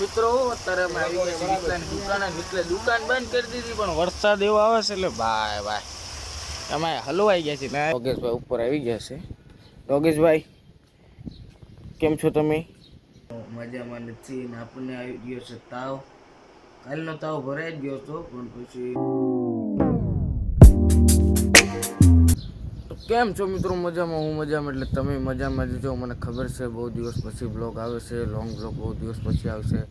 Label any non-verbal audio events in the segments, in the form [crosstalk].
મિત્રો, અત્યારે અમે આવી ગયા છીએ વિકલાની દુકાને દુકાન બંધ કરી દીધી, પણ વરસાદ એવો આવે છે એટલે ભાઈ ભાઈ. અમે હલવાઈ ગયા છીએ. યોગેશભાઈ ઉપર આવી ગયા છે. યોગેશભાઈ, કેમ છો તમે? મજામાં નથી ને આપણને આવી ગયો છે તાવ. કાલનો તાવ ભરાઈ જ ગયો હતો પણ પછી કેમ છો મિત્રો? મજામાં, હું મજામાં, એટલે તમે મજામાં જ છો. મને ખબર છે, બહુ દિવસ પછી બ્લોગ આવે છે લોંગ બ્લોગ બહુ દિવસ પછી આવશે.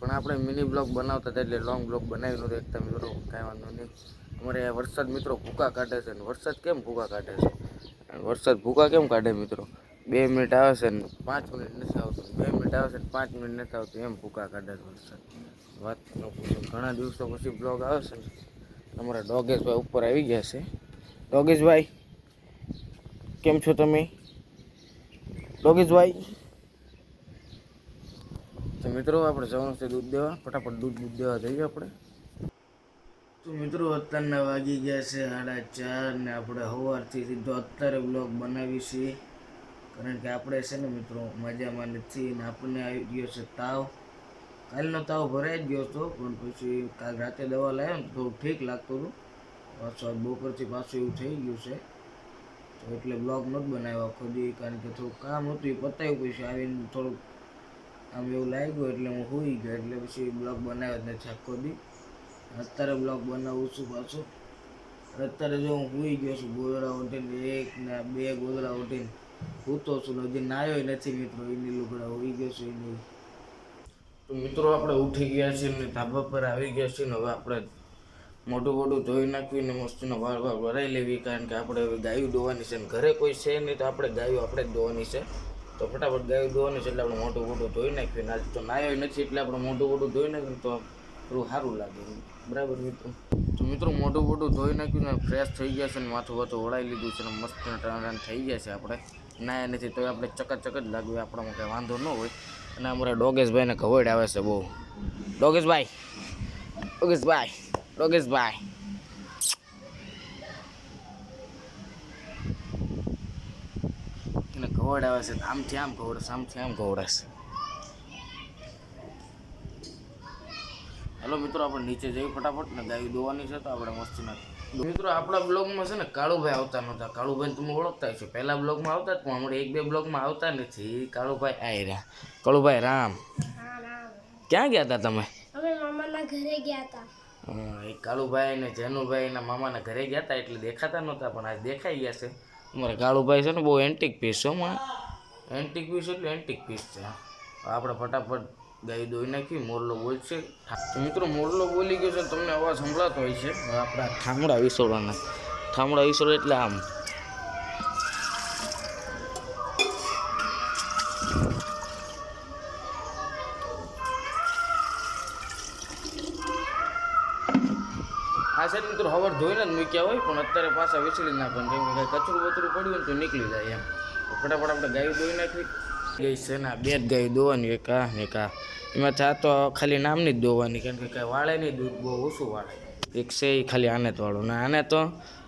પણ આપણે મિની બ્લોગ બનાવતા હતા, એટલે લોંગ બ્લોગ બનાવી નહોતો એકતા મિત્રો, કાંઈ વાંધો નહીં. અમારે વરસાદ મિત્રો ભૂકા કાઢે છે ને વરસાદ કેમ ભૂકા કાઢે છે? વરસાદ ભૂકા કેમ કાઢે મિત્રો? બે મિનિટ આવે છે ને પાંચ મિનિટ નથી આવતું. બે મિનિટ આવે છે ને પાંચ મિનિટ નથી આવતું, એમ ભૂકા કાઢે છે વરસાદ. વાત ન પૂછો. ઘણા દિવસો પછી બ્લોગ આવે છે ને. અમારા ડોગેશભાઈ ઉપર આવી ગયા છે. ડોગેશભાઈ કેમ છો તમે? ડોગેશભાઈ તો મિત્રો આપણે જવાનું છે દૂધ દેવા. ફટાફટ દૂધ દૂધ દેવા જઈએ આપણે. તો મિત્રો અત્યારના વાગી ગયા છે સાડા ચાર ને આપણે સવારથી સીધો અત્યારે બ્લોગ બનાવી છીએ કારણ કે આપણે છે ને મિત્રો મજામાં નથી ને આપણને આવી ગયો છે તાવ. કાલનો તાવ ભરાઈ જ ગયો હતો પણ પછી કાલ રાતે દવા લાવ્યો ને તો થોડું ઠીક લાગતું હતું. પાછું આજ બપોરથી પાછું એવું થઈ ગયું છે. એટલે બ્લોગ નહોતો બનાવ્યો આખો દી, કારણ કે થોડું કામ હતું, એ પતાવ્યું પછી આવીને થોડુંક આમ એવું લાગ્યું એટલે હું હોઈ ગયો, એટલે પછી બ્લોગ બનાવ્યો જ નથી આખો દી. અત્યારે બ્લોગ બનાવું છું પાછું. અત્યારે જો હું હોઈ ગયો છું ગોદરા ઉઠીને એક ને બે ગોદરા ઉઠીને સૂતો છું, ને હજી નાયો નથી મિત્રો એની લુગડા હોઈ ગયો છું એની તો મિત્રો, આપણે ઉઠી ગયા છીએ ને ધાબા પર આવી ગયા છીએ ને, હવે આપણે મોટું મોઢું ધોઈ નાખવી ને મસ્તીનો વાળ વાળ વરાઈ લેવી, કારણ કે આપણે હવે ગાયું દોવાની છે ને ઘરે કોઈ છે નહીં તો આપણે ગાયું આપણે જ દોવાની છે. તો ફટાફટ ગાયું દોવાની છે એટલે આપણે મોઢું મોઢું ધોઈ નાખીએ આજે તો નાયો નથી એટલે આપણે મોઢું મોઢું ધોઈ નાખ્યું તો થોડું સારું લાગે. બરાબર મિત્રો? તો મિત્રો મોઢું મોઢું ધોઈ નાખ્યું ને ફ્રેશ થઈ ગયા છે ને માથું વાથું વળાઈ લીધું છે ને મસ્ત ટણ થઈ ગયા છે આપણે. નાયા નથી તો આપણે ચકચક જ લાગ્યું આપણામાં કંઈ વાંધો ન હોય. અને અમારા ડોગેશભાઈને ખવડ આવે છે બહુ. ડોગેશભાઈ ડોગેશભાઈ. ડોગેશભાઈ એને ખવડ આવે છે. આમથી આમ ખવડાવશે આમથી આમ ખવડે છે મિત્રો આપણે નીચે જઈએ ફટાફટ ને ગાયું દોવાની છે તો આપણે મસ્તી નથી મિત્રો આપણા બ્લોગમાં છે ને કાળુભાઈ આવતા નહોતા. કાળુભાઈ તમે ઓળખતા છો પહેલા બ્લોગમાં આવતા જ પણ હમણાં એક બે બ્લોગમાં આવતા નથી. કાળુભાઈ આવી રહ્યા. કાળુભાઈ રામ. ક્યાં ગયા હતા તમે? અમે મામાના ઘરે ગયા હતા કાળુભાઈ ને જેનુભાઈ એના મામાના ઘરે ગયા હતા એટલે દેખાતા નહોતા, પણ આજ દેખાઈ ગયા છે. અમારા કાળુભાઈ છે ને બહુ એન્ટિક પીસ છે હમણાં એન્ટિક પીસ એટલે એન્ટિક પીસ છે આપણે ફટાફટ ગાય દોઈ નાખી, મોરલો બોલશે. મિત્રો, મોરલો બોલી ગયો છે, તમને અવાજ સંભળાતો હોય છે. આપણા ઠામડા વિસોડાના. ઠામડા વિસોડ એટલે આમ આ સાઈડ મિત્રો હવાર ધોઈને જ મૂક્યા હોય, પણ અત્યારે પાછા વિસરી નાખવાનું, કેમ કે કચરું બચરું પડ્યું હોય તો નીકળી જાય એમ. ફટાફટ આપણે ગાયું ધોઈ નાખી ગઈ છે ને બે જ ગાય દોવાની, એક આ ને આ. એમાં ચા તો ખાલી નામની જ દોવાની કારણ કે કાંઈ વાળે નહીં દૂધ બહુ ઓછું વાળે. એક છે એ ખાલી આને જ ને આને તો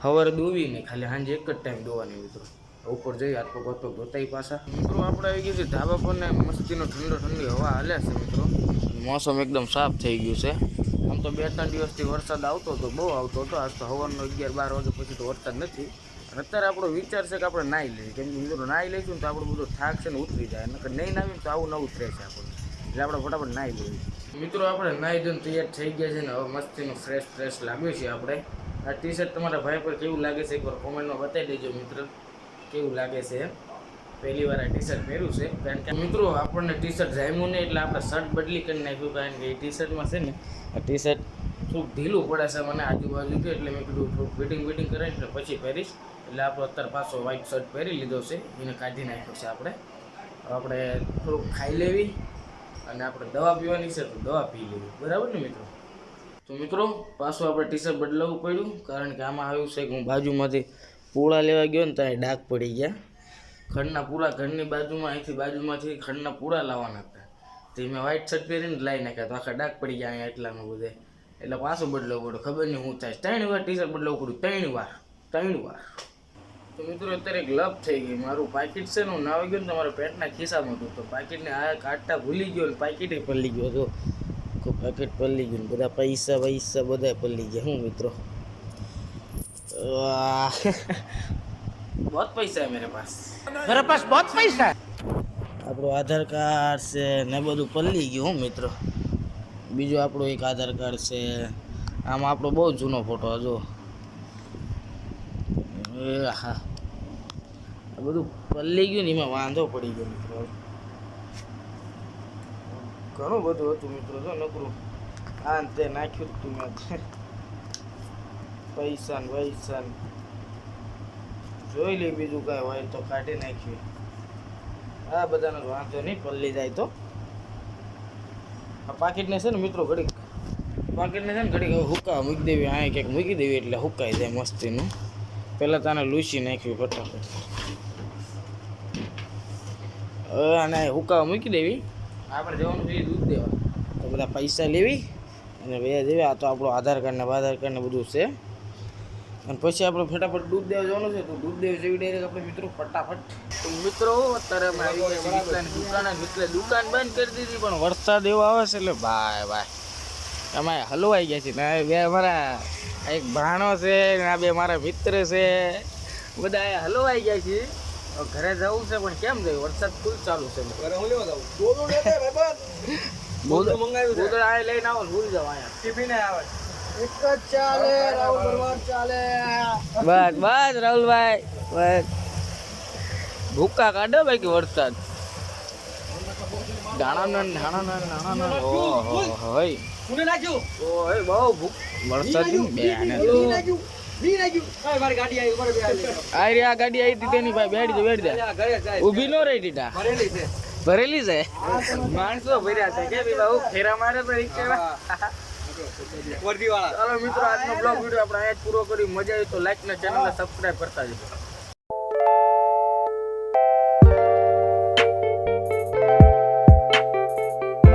સવારે દૂવી નહીં, ખાલી સાંજે એક જ ટાઈમ દોવાની મિત્રો. ઉપર જઈ હાથ પગ હાથ ધોતાય પાછા. મિત્રો, આપણે આવી ગયું છે ધાબા પર ને, મસ્તીનો ઠંડો ઠંડી હવા હાલે છે મિત્રો. મોસમ એકદમ સાફ થઈ ગયું છે. તો બે ત્રણ દિવસથી વરસાદ આવતો હતો, બહુ આવતો હતો. આજ તો હવાનો અગિયાર બાર વાગે પછી તો વરસાદ નથી. અને અત્યારે આપણો વિચાર છે કે આપણે નાહી લઈએ. કેમ કે મિત્રો નાહી લઈશું તો આપણું બધું થાક છે ને ઉતરી જાય. અને નહીં નાહીએ તો આવું ન ઉતરે છે આપણને એટલે આપણે ફટાફટ નાહી લઈએ. મિત્રો, આપણે નાહી ધોઈને તૈયાર થઈ ગયા છે ને હવે મસ્તીનું ફ્રેશ ફ્રેશ લાગ્યું છે આપણે. આ ટી શર્ટ તમારા ભાઈ પર કેવું લાગે છે? એકવાર કોમેન્ટમાં બતાવી દેજો મિત્ર. કેવું લાગે છે? એમ પહેલી વાર આ ટી શર્ટ પહેર્યું છે. કારણ કે મિત્રો, આપણને ટી શર્ટ જામ્યું નહીં એટલે આપણે શર્ટ બદલી કરી નાખ્યું. કારણ કે એ ટી શર્ટમાં છે ને, આ ટી શર્ટ થોડુંક ઢીલું પડે છે મને આજુબાજુ કે, એટલે મેં કીધું થોડુંક ફિટિંગ વિટિંગ કરાવીને પછી પહેરીશ. એટલે આપણો અત્યારે પાછો વ્હાઇટ શર્ટ પહેરી લીધો છે. એને કાઢી નાખ્યો છે આપણે. આપણે થોડુંક ખાઈ લેવી અને આપણે દવા પીવાની છે તો દવા પી લેવી. બરાબર ને મિત્રો? તો મિત્રો, પાછું આપણે ટી શર્ટ બદલાવવું પડ્યું. કારણ કે આમાં આવ્યું છે કે હું બાજુમાંથી પોળા લેવા ગયો ને ત્યાં ડાઘ પડી ગયા. ખંડના પૂરા ઘરની બાજુમાં, અહીંથી બાજુમાંથી ખંડના પૂરા લાવવાના હતા. તે મેં વ્હાઇટ શર્ટ પહેરીને લાવી નાખ્યા તો આખા ડાક પડી ગયા અહીંયા એટલામાં બધે. એટલે પાછું બદલો પડ્યો ખબર નહીં હું થાય. ત્રણ વાર ટી શર્ટ બદલાવવું પડ્યું ત્રણ વાર. ત્રણ વાર. તો મિત્રો, અત્યારે એક લપ થઈ ગઈ. મારું પાકીટ છે ને, હું નાવા ગયો ને તો મારા પેટના ખિસ્સામાં હતું. તો પાકીટને આ કાઢતા ભૂલી ગયો ને, પાકીટે પલ્લી ગયો હતો. તો પાકીટ પલ્લી ગયું બધા પૈસા પૈસા બધા પલ્લી ગયા. હું મિત્રો? વાહ બહુ પૈસા હે મેરે પાસ मेरे पास बहुत पैसा है આપણું આધાર કાર્ડ છે ને બધું પલ્લી ગયું હું મિત્રો બીજું આપણું એક આધાર કાર્ડ છે આમાં આપણો બહુ જૂનો ફોટો જો એ હા આ બધું પલ્લી ગયું ને એમાં વાંધો પડી ગયો મિત્રો ઘણું બધું હતું મિત્રો જો નકરું આ ને તે નાખ્યું જ તું મેં [laughs] પૈસા ને પૈસા ને જોઈ લઈ બીજું કાંઈ હોય તો કાઢી નાખ્યું આ બધાનો વાંધો નહીં પલ્લી જાય તો. આ પાકીટને છે ને મિત્રો ઘડીક પાકીટને છે ને ઘડીક હુક્કા મૂકી દેવી આ ક્યાંક મૂકી દેવી એટલે હુકાઈ જાય મસ્તીનું. પહેલાં તાને લૂસી નાખ્યું ફટાફટ. હવે આને હુક્કા મૂકી દેવી. આપણે જવાનું છે દૂધ દેવા. તો બધા પૈસા લેવી અને બે દેવી આ તો આપણો આધાર કાર્ડ ને આધાર કાર્ડ ને બધું છે. અને પછી આપણે ફટાફટ દૂધ દેવા જવાનું છે તો દૂધ દેવા જેવી ડાયરેક્ટ આપણે મિત્રો ફટાફટ. તો મિત્રો અત્યારે અમે આવી ગયા છીએ વિકલાની દુકાને. એટલે દુકાન બંધ કરી દીધી પણ વરસાદ એવો આવે છે એટલે ભાઈ ભાઈ. અમે હલવાઈ ગયા છીએ. ને બે અમારા એક ભાણો છે ને આ બે મારા મિત્ર છે. બધા હલવાઈ ગયા છીએ. ઘરે જવું છે પણ કેમ જવું? વરસાદ ફૂલ ચાલુ છે. બોદર બોદર આ લઈને આવો ભૂલ જાવ અહીંયા. બસ બસ રાહુલભાઈ બસ. ભૂકા કાઢો ભાઈ કે વરસાદ. દાણાના ને દાણાના ને દાણાના ને. ઓહો હોય. ઓય બહુ ભૂખ વરસાદની બેને આ રે ગાડી આવી તેની ભાઈ બેઠી દે બેઠી દે. ઊભી નો રહી દીધા ભરેલી છે. માણસો ભર્યા છે. કે ભાઈ બહુ ફેરા મારે તો રિક્ષા ચાલો મિત્રો, આજનો બ્લોગ વીડિયો આપણે અહીંયા પૂરો કરી મજા આવી તો લાઈક ને ચેનલ ને સબસ્ક્રાઇબ કરતા જજો.